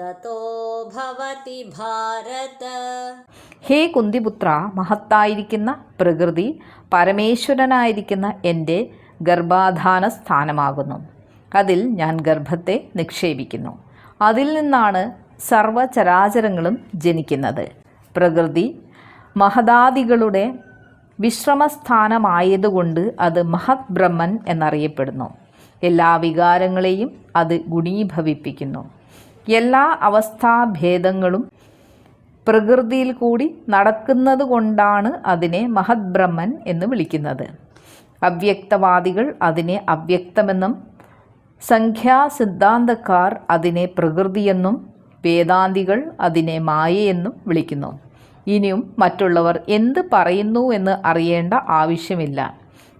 തതോ ഭവതി ഭാരത ഹേ കുന്തിപുത്ര മഹത്തായിരിക്കുന്ന പ്രകൃതി പരമേശ്വരനായിരിക്കുന്ന എന്റെ ഗർഭാധാന സ്ഥാനമാകുന്നു. അതിൽ ഞാൻ ഗർഭത്തെ നിക്ഷേപിക്കുന്നു. അതിൽ നിന്നാണ് സർവചരാചരങ്ങളും ജനിക്കുന്നത്. പ്രകൃതി മഹതാദികളുടെ വിശ്രമസ്ഥാനമായതുകൊണ്ട് അത് മഹത് ബ്രഹ്മൻ എന്നറിയപ്പെടുന്നു. എല്ലാ വികാരങ്ങളെയും അത് ഗുണീഭവിപ്പിക്കുന്നു. എല്ലാ അവസ്ഥാഭേദങ്ങളും പ്രകൃതിയിൽ കൂടി നടക്കുന്നത് കൊണ്ടാണ് അതിനെ മഹത്ബ്രഹ്മൻ എന്ന് വിളിക്കുന്നത്. അവ്യക്തവാദികൾ അതിനെ അവ്യക്തമെന്നും സംഖ്യാ സിദ്ധാന്തക്കാർ അതിനെ പ്രകൃതിയെന്നും വേദാന്തികൾ അതിനെ മായയെന്നും വിളിക്കുന്നു. ഇനിയും മറ്റുള്ളവർ എന്ത് പറയുന്നു എന്ന് അറിയേണ്ട ആവശ്യമില്ല.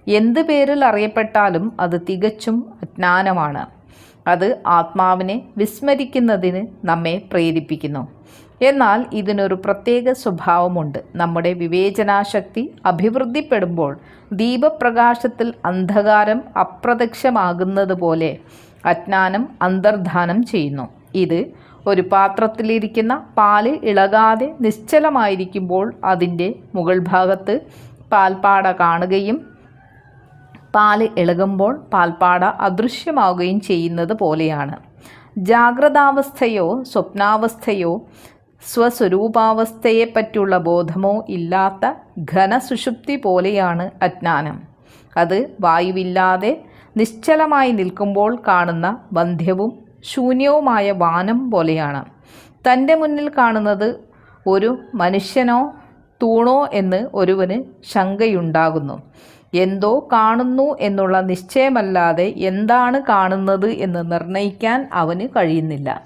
എന്ത് പേരിൽ അറിയപ്പെട്ടാലും അത് തികച്ചും അജ്ഞാനമാണ്. അത് ആത്മാവിനെ വിസ്മരിക്കുന്നതിന് നമ്മെ പ്രേരിപ്പിക്കുന്നു. എന്നാൽ ഇതിനൊരു പ്രത്യേക സ്വഭാവമുണ്ട്. നമ്മുടെ വിവേചനാശക്തി അഭിവൃദ്ധിപ്പെടുമ്പോൾ ദീപപ്രകാശത്തിൽ അന്ധകാരം അപ്രത്യക്ഷമാകുന്നത് പോലെ അജ്ഞാനം അന്തർധാനം ചെയ്യുന്നു. ഇത് ഒരു പാത്രത്തിലിരിക്കുന്ന പാൽ ഇളകാതെ നിശ്ചലമായിരിക്കുമ്പോൾ അതിന്റെ മുകൾ ഭാഗത്ത് പാൽപ്പാട കാണുകയും പാൽ ഇളകുമ്പോൾ പാൽപ്പാട അദൃശ്യമാവുകയും ചെയ്യുന്നത് പോലെയാണ്. ജാഗ്രതാവസ്ഥയോ സ്വപ്നാവസ്ഥയോ സ്വസ്വരൂപാവസ്ഥയെപ്പറ്റിയുള്ള ബോധമോ ഇല്ലാത്ത ഘനസുഷുപ്തി പോലെയാണ് അജ്ഞാനം. അത് വായുവില്ലാതെ നിശ്ചലമായി നിൽക്കുമ്പോൾ കാണുന്ന ബന്ധ്യവും ശൂന്യവുമായ വാനം പോലെയാണ്. തന്റെ മുന്നിൽ കാണുന്നത് ഒരു മനുഷ്യനോ തൂണോ എന്ന് ഒരുവന് ശങ്കയുണ്ടാകുന്നു. എന്തോ കാണുന്നു എന്നുള്ള നിശ്ചയമല്ലാതെ എന്താണ് കാണുന്നത് എന്ന് നിർണയിക്കാൻ അവന് കഴിയുന്നില്ല.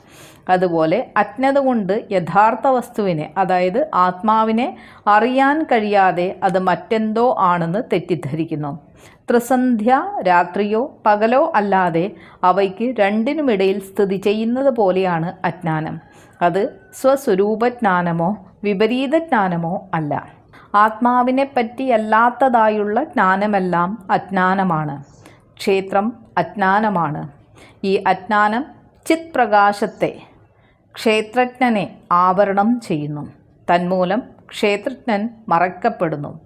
അതുപോലെ അജ്ഞത കൊണ്ട് യഥാർത്ഥ വസ്തുവിനെ അതായത് ആത്മാവിനെ അറിയാൻ കഴിയാതെ അത് മറ്റെന്തോ ആണെന്ന് തെറ്റിദ്ധരിക്കുന്നു. ത്രിസന്ധ്യ രാത്രിയോ പകലോ അല്ലാതെ അവയ്ക്ക് രണ്ടിനുമിടയിൽ സ്ഥിതി ചെയ്യുന്നത് പോലെയാണ് അജ്ഞാനം. അത് സ്വസ്വരൂപജ്ഞാനമോ വിപരീത ജ്ഞാനമോ അല്ല. ആത്മാവിനെ പറ്റിയല്ലാത്തതായുള്ള ജ്ഞാനമെല്ലാം അജ്ഞാനമാണ്. ക്ഷേത്രം അജ്ഞാനമാണ്. ഈ അജ്ഞാനം ചിത് പ്രകാശത്തെ ക്ഷേത്രജ്ഞനെ ആവരണം ചെയ്യുന്നു. തന്മൂലം ക്ഷേത്രജ്ഞൻ മറക്കപ്പെടുന്നു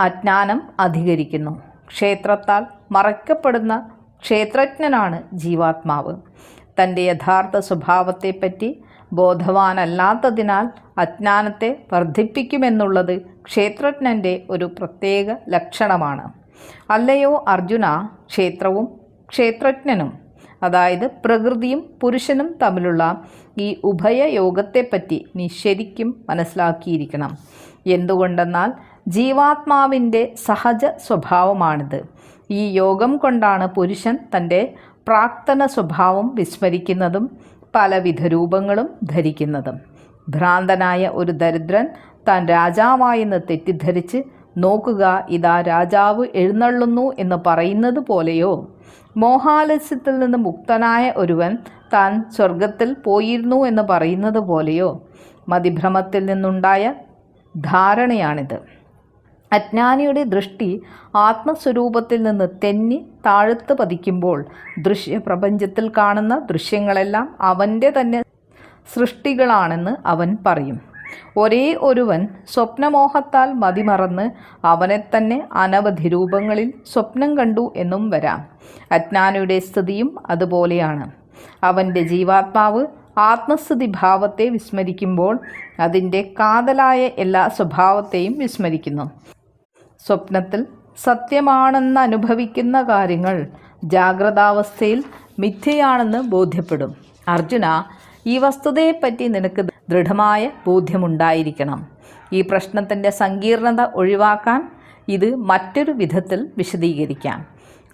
അജ്ഞാനം അധികരിക്കുന്നു. ക്ഷേത്രത്താൽ മറക്കപ്പെടുന്ന ക്ഷേത്രജ്ഞനാണ് ജീവാത്മാവ്. തന്റെ യഥാർത്ഥ സ്വഭാവത്തെപ്പറ്റി ബോധവാനല്ലാത്തതിനാൽ അജ്ഞാനത്തെ വർദ്ധിപ്പിക്കുമെന്നുള്ളത് ക്ഷേത്രജ്ഞന്റെ ഒരു പ്രത്യേക ലക്ഷണമാണ്. അല്ലയോ അർജുന ക്ഷേത്രവും ക്ഷേത്രജ്ഞനും അതായത് പ്രകൃതിയും പുരുഷനും തമ്മിലുള്ള ഈ ഉഭയയോഗത്തെപ്പറ്റി നീ ശരിക്കും മനസ്സിലാക്കിയിരിക്കണം. എന്തുകൊണ്ടെന്നാൽ ജീവാത്മാവിന്റെ സഹജ സ്വഭാവമാണിത്. ഈ യോഗം കൊണ്ടാണ് പുരുഷൻ തന്റെ പ്രാക്തന സ്വഭാവം വിസ്മരിക്കുന്നതും പലവിധ രൂപങ്ങളും ധരിക്കുന്നതും. ഭ്രാന്തനായ ഒരു ദരിദ്രൻ താൻ രാജാവായെന്ന് തെറ്റിദ്ധരിച്ച് നോക്കുക ഇതാ രാജാവ് എഴുന്നള്ളുന്നു എന്ന് പറയുന്നത് പോലെയോ? മോഹാലസ്യത്തിൽ നിന്ന് മുക്തനായ ഒരുവൻ താൻ സ്വർഗത്തിൽ പോയിരുന്നു എന്ന് പറയുന്നത് പോലെയോ? മതിഭ്രമത്തിൽ നിന്നുണ്ടായ ധാരണയാണിത്. അജ്ഞാനിയുടെ ദൃഷ്ടി ആത്മസ്വരൂപത്തിൽ നിന്ന് തെന്നി താഴ്ത്ത് പതിക്കുമ്പോൾ ദൃശ്യപ്രപഞ്ചത്തിൽ കാണുന്ന ദൃശ്യങ്ങളെല്ലാം അവന്റെ തന്നെ സൃഷ്ടികളാണെന്ന് അവൻ പറയും. ഒരേ ഒരുവൻ സ്വപ്നമോഹത്താൽ മതിമറന്ന് അവനെ തന്നെ അനവധി രൂപങ്ങളിൽ സ്വപ്നം കണ്ടു എന്നും വരാം. അജ്ഞാനിയുടെ സ്ഥിതിയും അതുപോലെയാണ്. അവന്റെ ജീവാത്മാവ് ആത്മസ്ഥിതി ഭാവത്തെ വിസ്മരിക്കുമ്പോൾ അതിന്റെ കാതലായ എല്ലാ സ്വഭാവത്തെയും വിസ്മരിക്കുന്നു. സ്വപ്നത്തിൽ സത്യമാണെന്ന് അനുഭവിക്കുന്ന കാര്യങ്ങൾ ജാഗ്രതാവസ്ഥയിൽ മിഥ്യയാണെന്ന് ബോധ്യപ്പെടും. അർജുന ഈ വസ്തുതയെപ്പറ്റി നിനക്ക് ദൃഢമായ ബോധ്യമുണ്ടായിരിക്കണം. ഈ പ്രശ്നത്തിന്റെ സങ്കീർണത ഒഴിവാക്കാൻ ഇത് മറ്റൊരു വിധത്തിൽ വിശദീകരിക്കാം.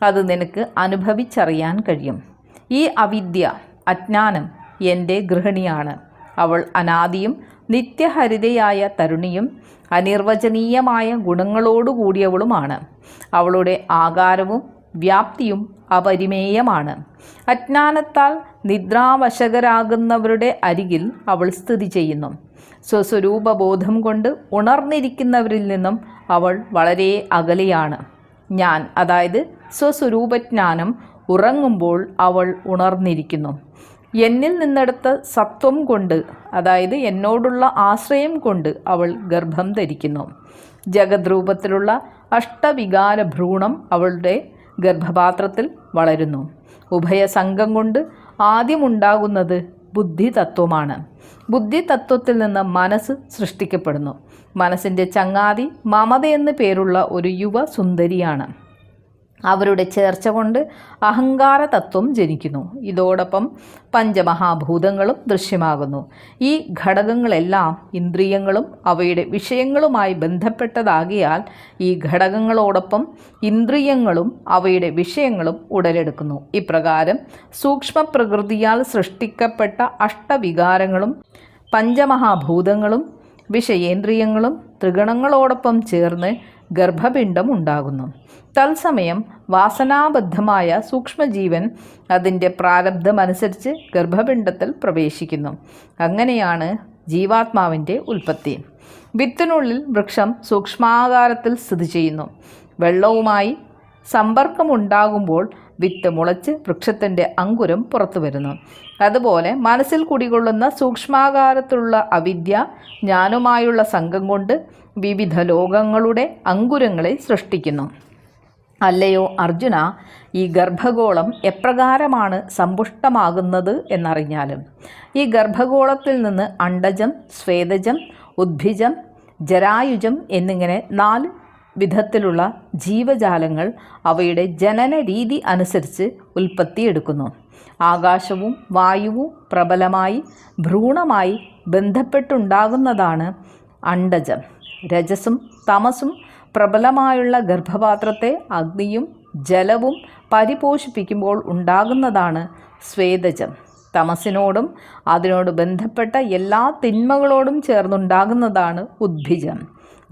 അത് നിനക്ക് അനുഭവിച്ചറിയാൻ കഴിയും. ഈ അവിദ്യ അജ്ഞാനം എന്റെ ഗൃഹിണിയാണ്. അവൾ അനാദിയും നിത്യഹരിതയായ തരുണിയും അനിർവചനീയമായ ഗുണങ്ങളോടുകൂടിയവളുമാണ്. അവളുടെ ആകാരവും വ്യാപ്തിയും അപരിമേയമാണ്. അജ്ഞാനത്താൽ നിദ്രാവശകരാകുന്നവരുടെ അരികിൽ അവൾ സ്ഥിതി ചെയ്യുന്നു. സ്വസ്വരൂപബോധം കൊണ്ട് ഉണർന്നിരിക്കുന്നവരിൽ നിന്നും അവൾ വളരെ അകലെയാണ്. ഞാൻ അതായത് സ്വസ്വരൂപജ്ഞാനം ഉറങ്ങുമ്പോൾ അവൾ ഉണർന്നിരിക്കുന്നു. എന്നിൽ നിന്നെടുത്ത സത്വം കൊണ്ട് അതായത് എന്നോടുള്ള ആശ്രയം കൊണ്ട് അവൾ ഗർഭം ധരിക്കുന്നു. ജഗദ്രൂപത്തിലുള്ള അഷ്ടവികാര ഭ്രൂണം അവളുടെ ഗർഭപാത്രത്തിൽ വളരുന്നു. ഉഭയസംഘം കൊണ്ട് ആദ്യമുണ്ടാകുന്നത് ബുദ്ധി തത്വത്തിൽ നിന്ന് മനസ്സ് സൃഷ്ടിക്കപ്പെടുന്നു. മനസ്സിന്റെ ചങ്ങാതി മമത എന്ന് പേരുള്ള ഒരു യുവ സുന്ദരിയാണ് അവരുടെ ചേർച്ച കൊണ്ട് അഹങ്കാര തത്വം ജനിക്കുന്നു. ഇതോടൊപ്പം പഞ്ചമഹാഭൂതങ്ങളും ദൃശ്യമാകുന്നു. ഈ ഘടകങ്ങളെല്ലാം ഇന്ദ്രിയങ്ങളും അവയുടെ വിഷയങ്ങളുമായി ബന്ധപ്പെട്ടതാകിയാൽ ഈ ഘടകങ്ങളോടൊപ്പം ഇന്ദ്രിയങ്ങളും അവയുടെ വിഷയങ്ങളും ഉടലെടുക്കുന്നു. ഇപ്രകാരം സൂക്ഷ്മ പ്രകൃതിയാൽ സൃഷ്ടിക്കപ്പെട്ട അഷ്ടവികാരങ്ങളും പഞ്ചമഹാഭൂതങ്ങളും വിഷയേന്ദ്രിയങ്ങളും ത്രിഗണങ്ങളോടൊപ്പം ചേർന്ന് ഗർഭപിണ്ഡം ഉണ്ടാകുന്നു. തത്സമയം വാസനാബദ്ധമായ സൂക്ഷ്മജീവൻ അതിന്റെ പ്രാരബ്ധമനുസരിച്ച് ഗർഭപിണ്ഡത്തിൽ പ്രവേശിക്കുന്നു. അങ്ങനെയാണ് ജീവാത്മാവിന്റെ ഉൽപ്പത്തി. വിത്തിനുള്ളിൽ വൃക്ഷം സൂക്ഷ്മാകാരത്തിൽ സ്ഥിതി ചെയ്യുന്നു. വെള്ളവുമായി സമ്പർക്കമുണ്ടാകുമ്പോൾ വിത്ത് മുളച്ച് വൃക്ഷത്തിന്റെ അങ്കുരം പുറത്തു വരുന്നു. അതുപോലെ മനസ്സിൽ കുടികൊള്ളുന്ന സൂക്ഷ്മാകാരത്തിലുള്ള അവിദ്യ ജ്ഞാനുമായുള്ള സംഘം കൊണ്ട് വിവിധ ലോകങ്ങളുടെ അങ്കുരങ്ങളെ സൃഷ്ടിക്കുന്നു. അല്ലയോ അർജുന ഈ ഗർഭഗോളം എപ്രകാരമാണ് സമ്പുഷ്ടമാകുന്നത് എന്നറിഞ്ഞാലും? ഈ ഗർഭഗോളത്തിൽ നിന്ന് അണ്ടജം സ്വേദജം ഉദ്ഭിജം ജരായുജം എന്നിങ്ങനെ നാല് വിധത്തിലുള്ള ജീവജാലങ്ങൾ അവയുടെ ജനന രീതി അനുസരിച്ച് ഉൽപ്പത്തിയെടുക്കുന്നു ആകാശവും വായുവും പ്രബലമായി ഭ്രൂണമായി ബന്ധപ്പെട്ടുണ്ടാകുന്നതാണ് അണ്ടജം. രജസും തമസും പ്രബലമായുള്ള ഗർഭപാത്രത്തെ അഗ്നിയും ജലവും പരിപോഷിപ്പിക്കുമ്പോൾ ഉണ്ടാകുന്നതാണ് സ്വേദജം തമസിനോടും അതിനോട് ബന്ധപ്പെട്ട എല്ലാ തിന്മകളോടും ചേർന്നുണ്ടാകുന്നതാണ് ഉദ്ഭിജം.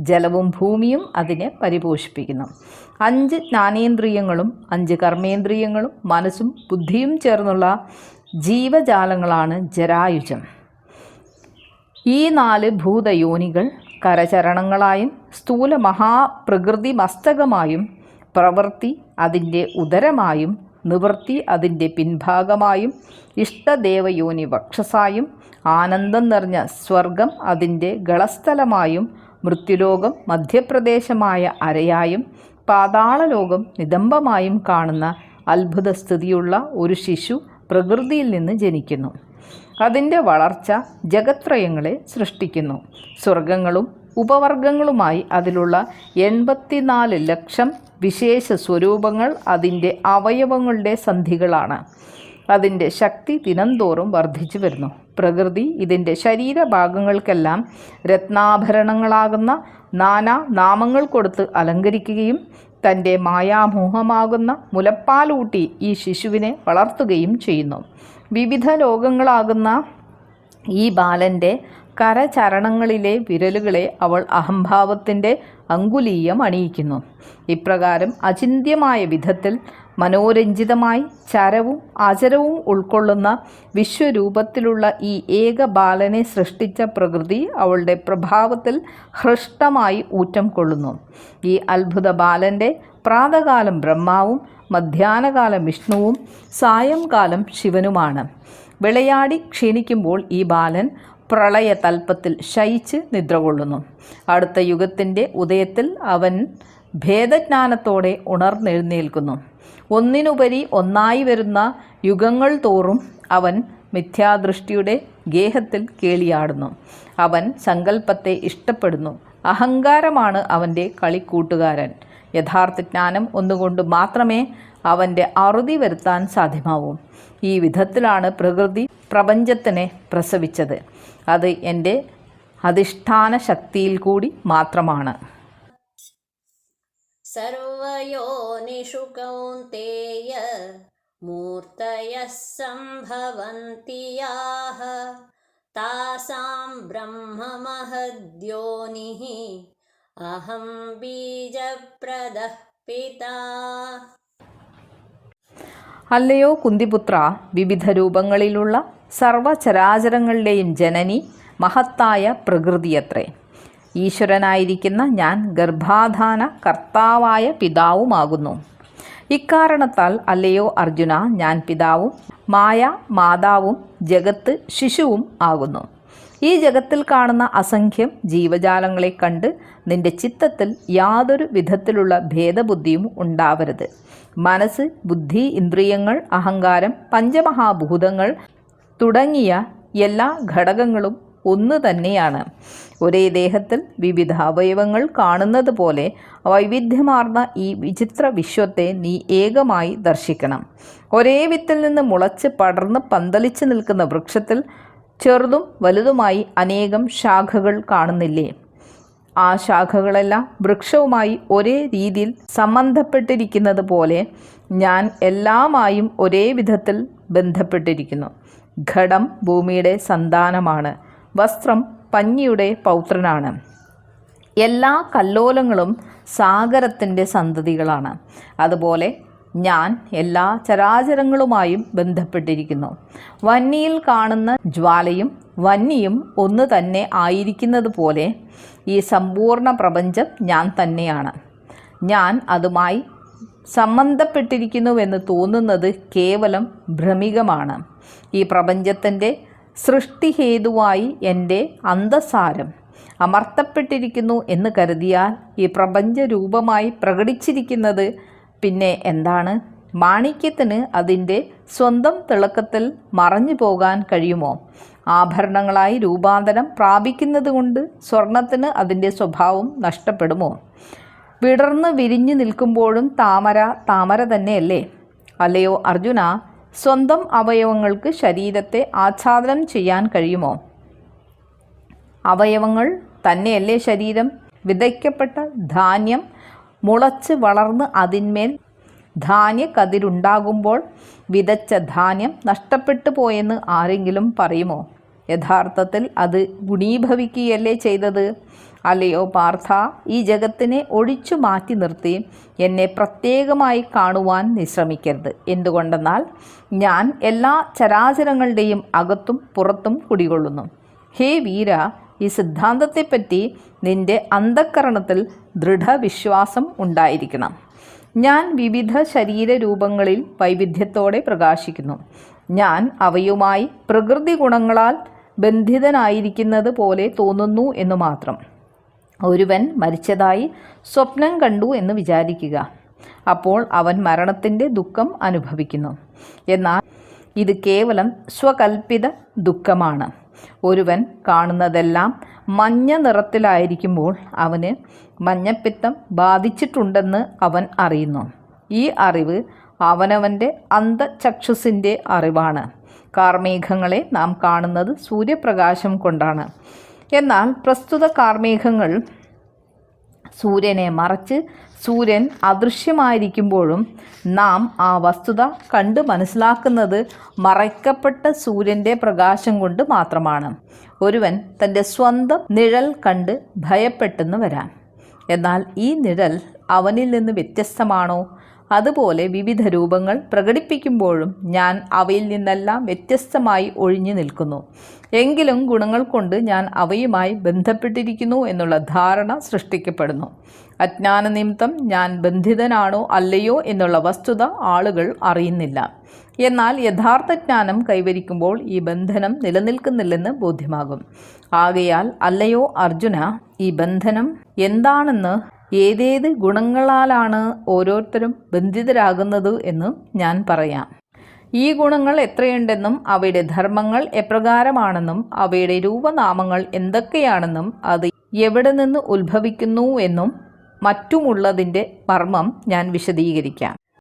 ജലവും ഭൂമിയും അതിനെ പരിപോഷിപ്പിക്കുന്നു. അഞ്ച് ജ്ഞാനേന്ദ്രിയങ്ങളും അഞ്ച് കർമ്മേന്ദ്രിയങ്ങളും മനസ്സും ബുദ്ധിയും ചേർന്നുള്ള ജീവജാലങ്ങളാണ് ജരായുജം. ഈ നാല് ഭൂതയോനികൾ കരചരണങ്ങളായും സ്ഥൂല മഹാപ്രകൃതി മസ്തകമായും പ്രവൃത്തി അതിന്റെ ഉദരമായും നിവൃത്തി അതിന്റെ പിൻഭാഗമായും ഇഷ്ടദേവയോനി വക്ഷസായും ആനന്ദം നിറഞ്ഞ സ്വർഗം അതിന്റെ ഗളസ്ഥലമായും മൃത്യുലോകം മധ്യപ്രദേശമായ അരയായും പാതാളലോകം നിതംബമായും കാണുന്ന അത്ഭുതസ്ഥിതിയുള്ള ഒരു ശിശു പ്രകൃതിയിൽ നിന്ന് ജനിക്കുന്നു. അതിന്റെ വളർച്ച ജഗത്രയങ്ങളെ സൃഷ്ടിക്കുന്നു. സ്വർഗങ്ങളും ഉപവർഗങ്ങളുമായി അതിലുള്ള എൺപത്തിനാല് ലക്ഷം വിശേഷ സ്വരൂപങ്ങൾ അതിന്റെ അവയവങ്ങളുടെ സന്ധികളാണ്. അതിന്റെ ശക്തി ദിനംതോറും വർദ്ധിച്ചു വരുന്നു. പ്രകൃതി ഇതിന്റെ ശരീരഭാഗങ്ങൾക്കെല്ലാം രത്നാഭരണങ്ങളാകുന്ന നാനാ നാമങ്ങൾ കൊടുത്ത് അലങ്കരിക്കുകയും തന്റെ മായാമോഹമാകുന്ന മുലപ്പാലൂട്ടി ഈ ശിശുവിനെ വളർത്തുകയും ചെയ്യുന്നു. വിവിധ ലോകങ്ങളാകുന്ന ഈ ബാലന്റെ കരചരണങ്ങളിലെ വിരലുകളെ അവൾ അഹംഭാവത്തിന്റെ അങ്കുലീയം അണിയിക്കുന്നു. ഇപ്രകാരം അചിന്ത്യമായ വിധത്തിൽ മനോരഞ്ജിതമായി ചരവും അചരവും ഉൾക്കൊള്ളുന്ന വിശ്വരൂപത്തിലുള്ള ഈ ഏക ബാലനെ സൃഷ്ടിച്ച പ്രകൃതി അവളുടെ പ്രഭാവത്തിൽ ഹൃഷ്ടമായി ഊറ്റം കൊള്ളുന്നു. ഈ അത്ഭുത ബാലന്റെ പ്രാതകാലം ബ്രഹ്മാവും മധ്യാനകാലം വിഷ്ണുവും സായംകാലം ശിവനുമാണ്. വിളയാടി ക്ഷീണിക്കുമ്പോൾ ഈ ബാലൻ പ്രളയ തൽപ്പത്തിൽ ശയിച്ച് നിദ്രകൊള്ളുന്നു അടുത്ത യുഗത്തിന്റെ ഉദയത്തിൽ അവൻ ഭേദജ്ഞാനത്തോടെ ഉണർന്നെഴുന്നേൽക്കുന്നു. ഒന്നിനുപരി ഒന്നായി വരുന്ന യുഗങ്ങൾ തോറും അവൻ മിഥ്യാദൃഷ്ടിയുടെ ഗേഹത്തിൽ കേളിയാടുന്നു. അവൻ സങ്കല്പത്തെ ഇഷ്ടപ്പെടുന്നു. അഹങ്കാരമാണ് അവന്റെ കളിക്കൂട്ടുകാരൻ. യഥാർത്ഥ ജ്ഞാനം ഒന്നുകൊണ്ട് മാത്രമേ അവന്റെ അറുതി വരുത്താൻ സാധ്യമാവൂ. ഈ വിധത്തിലാണ് പ്രകൃതി പ്രപഞ്ചത്തിനെ പ്രസവിച്ചത്. അത് എന്റെ അധിഷ്ഠാന ശക്തിയിൽ കൂടി മാത്രമാണ്. सर्वयोनिषु कौन्तेय मूर्तयः सम्भवन्ति याः तासां ब्रह्ममहद्योनिः अहं बीजप्रदः पिता അല്ലയോ കുന്തിപുത്ര വിവിധ രൂപങ്ങളിലുള്ള സർവചരാചരങ്ങളുടെയും ജനനി മഹത്തായ പ്രകൃതിയത്രേ ഈശ്വരനായിരിക്കുന്ന ഞാൻ ഗർഭാധാന കർത്താവായ പിതാവുമാകുന്നു. ഇക്കാരണത്താൽ അല്ലയോ അർജുന ഞാൻ പിതാവും മായ മാതാവും ജഗത്ത് ശിശുവും ആകുന്നു. ഈ ജഗത്തിൽ കാണുന്ന അസംഖ്യം ജീവജാലങ്ങളെ കണ്ട് നിന്റെ ചിത്തത്തിൽ യാതൊരു വിധത്തിലുള്ള ഭേദബുദ്ധിയും ഉണ്ടാവരുത്. മനസ്സ് ബുദ്ധി ഇന്ദ്രിയങ്ങൾ അഹങ്കാരം പഞ്ചമഹാഭൂതങ്ങൾ തുടങ്ങിയ എല്ലാ ഘടകങ്ങളും ഒന്ന് തന്നെയാണ്. ഒരേ ദേഹത്തിൽ വിവിധ അവയവങ്ങൾ കാണുന്നത് പോലെ വൈവിധ്യമാർന്ന ഈ വിചിത്ര വിശ്വത്തെ നീ ഏകമായി ദർശിക്കണം. ഒരേ വിത്തിൽ നിന്ന് മുളച്ച് പടർന്ന് പന്തലിച്ച് നിൽക്കുന്ന വൃക്ഷത്തിൽ ചെറുതും വലുതുമായി അനേകം ശാഖകൾ കാണുന്നില്ലേ? ആ ശാഖകളെല്ലാം വൃക്ഷവുമായി ഒരേ രീതിയിൽ സംബന്ധപ്പെട്ടിരിക്കുന്നത് പോലെ ഞാൻ എല്ലാമായും ഒരേ വിധത്തിൽ ബന്ധപ്പെട്ടിരിക്കുന്നു. ഘടം ഭൂമിയുടെ സന്താനമാണ്. വസ്ത്രം പഞ്ഞിയുടെ പൗത്രനാണ്. എല്ലാ കല്ലോലങ്ങളും സാഗരത്തിന്റെ സന്തതികളാണ്. അതുപോലെ ഞാൻ എല്ലാ ചരാചരങ്ങളുമായും ബന്ധപ്പെട്ടിരിക്കുന്നു. വന്നിയിൽ കാണുന്ന ജ്വാലയും വന്നിയും ഒന്ന് തന്നെ ആയിരിക്കുന്നത് പോലെ ഈ സമ്പൂർണ പ്രപഞ്ചം ഞാൻ തന്നെയാണ്. ഞാൻ അതുമായി സംബന്ധപ്പെട്ടിരിക്കുന്നുവെന്ന് തോന്നുന്നത് കേവലം ഭ്രമികമാണ്. ഈ പ്രപഞ്ചത്തിന്റെ സൃഷ്ടിഹേതുവായി എന്റെ അന്തസാരം അമർത്തപ്പെട്ടിരിക്കുന്നു എന്ന് കരുതിയാൽ ഈ പ്രപഞ്ച രൂപമായി പ്രകടിച്ചിരിക്കുന്നത് പിന്നെ എന്താണ്? മാണിക്യത്തിന് അതിന്റെ സ്വന്തം തിളക്കത്തിൽ മറഞ്ഞു പോകാൻ കഴിയുമോ? ആഭരണങ്ങളായി രൂപാന്തരം പ്രാപിക്കുന്നത് കൊണ്ട് സ്വർണത്തിന് അതിന്റെ സ്വഭാവം നഷ്ടപ്പെടുമോ? വിടർന്ന് വിരിഞ്ഞു നിൽക്കുമ്പോഴും താമര താമര തന്നെയല്ലേ? അല്ലയോ അർജുന സ്വന്തം അവയവങ്ങൾക്ക് ശരീരത്തെ ആച്ഛാദനം ചെയ്യാൻ കഴിയുമോ? അവയവങ്ങൾ തന്നെയല്ലേ ശരീരം? വിതയ്ക്കപ്പെട്ട ധാന്യം മുളച്ച് വളർന്ന് അതിന്മേൽ ധാന്യക്കതിരുണ്ടാകുമ്പോൾ വിതച്ച ധാന്യം നഷ്ടപ്പെട്ടു പോയെന്ന് ആരെങ്കിലും പറയുമോ? യഥാർത്ഥത്തിൽ അത് ഗുണീഭവിക്കുകയല്ലേ ചെയ്തത്? അല്ലയോ പാർത്ഥ ഈ ജഗത്തിനെ ഒഴിച്ചു മാറ്റി നിർത്തി എന്നെ പ്രത്യേകമായി കാണുവാൻ നിശ്രമിക്കരുത് എന്തുകൊണ്ടെന്നാൽ ഞാൻ എല്ലാ ചരാചരങ്ങളുടെയും അകത്തും പുറത്തും കുടികൊള്ളുന്നു. ഹേ വീര ഈ സിദ്ധാന്തത്തെപ്പറ്റി നിന്റെ അന്ധക്കരണത്തിൽ ദൃഢവിശ്വാസം ഉണ്ടായിരിക്കണം. ഞാൻ വിവിധ ശരീരരൂപങ്ങളിൽ വൈവിധ്യത്തോടെ പ്രകാശിക്കുന്നു. ഞാൻ അവയുമായി പ്രകൃതി ഗുണങ്ങളാൽ ബന്ധിതനായിരിക്കുന്നത് പോലെ തോന്നുന്നു എന്ന് മാത്രം. ഒരുവൻ മരിച്ചതായി സ്വപ്നം കണ്ടു എന്ന് വിചാരിക്കുക. അപ്പോൾ അവൻ മരണത്തിന്റെ ദുഃഖം അനുഭവിക്കുന്നു. എന്നാൽ ഇത് കേവലം സ്വകൽപ്പിത ദുഃഖമാണ്. ഒരുവൻ കാണുന്നതെല്ലാം മഞ്ഞ നിറത്തിലായിരിക്കുമ്പോൾ അവന് മഞ്ഞപ്പിത്തം ബാധിച്ചിട്ടുണ്ടെന്ന് അവൻ അറിയുന്നു. ഈ അറിവ് അവനവന്റെ അന്ധചക്ഷുസിന്റെ അറിവാണ്. കാർമേഘങ്ങളെ നാം കാണുന്നത് സൂര്യപ്രകാശം കൊണ്ടാണ്. എന്നാൽ പ്രസ്തുത കാർമേഘങ്ങൾ സൂര്യനെ മറച്ച് സൂര്യൻ അദൃശ്യമായിരിക്കുമ്പോഴും നാം ആ വസ്തുത കണ്ട് മനസ്സിലാക്കുന്നത് മറയ്ക്കപ്പെട്ട സൂര്യന്റെ പ്രകാശം കൊണ്ട് മാത്രമാണ്. ഒരുവൻ തന്റെ സ്വന്തം നിഴൽ കണ്ട് ഭയപ്പെട്ടെന്ന് വരാം. എന്നാൽ ഈ നിഴൽ അവനിൽ നിന്ന് വ്യത്യസ്തമാണോ? അതുപോലെ വിവിധ രൂപങ്ങൾ പ്രകടിപ്പിക്കുമ്പോഴും ഞാൻ അവയിൽ നിന്നെല്ലാം വ്യത്യസ്തമായി ഒഴിഞ്ഞു നിൽക്കുന്നു. എങ്കിലും ഗുണങ്ങൾ കൊണ്ട് ഞാൻ അവയുമായി ബന്ധപ്പെട്ടിരിക്കുന്നു എന്നുള്ള ധാരണ സൃഷ്ടിക്കപ്പെടുന്നു. അജ്ഞാന നിമിത്തം ഞാൻ ബന്ധിതനാണോ അല്ലയോ എന്നുള്ള വസ്തുത ആളുകൾ അറിയുന്നില്ല. എന്നാൽ യഥാർത്ഥ ജ്ഞാനം കൈവരിക്കുമ്പോൾ ഈ ബന്ധനം നിലനിൽക്കുന്നില്ലെന്ന് ബോധ്യമാകും. ആകയാൽ അല്ലയോ അർജുന ഈ ബന്ധനം എന്താണെന്ന് ഏതേത് ഗുണങ്ങളാലാണ് ഓരോരുത്തരും ബന്ധിതരാകുന്നത് എന്ന് ഞാൻ പറയാം. ഈ ഗുണങ്ങൾ എത്രയുണ്ടെന്നും അവയുടെ ധർമ്മങ്ങൾ എപ്രകാരമാണെന്നും അവയുടെ രൂപനാമങ്ങൾ എന്തൊക്കെയാണെന്നും അത് എവിടെ നിന്ന് ഉത്ഭവിക്കുന്നു എന്നും മറ്റുമുള്ളതിന്റെ മർമ്മം ഞാൻ വിശദീകരിക്കാം.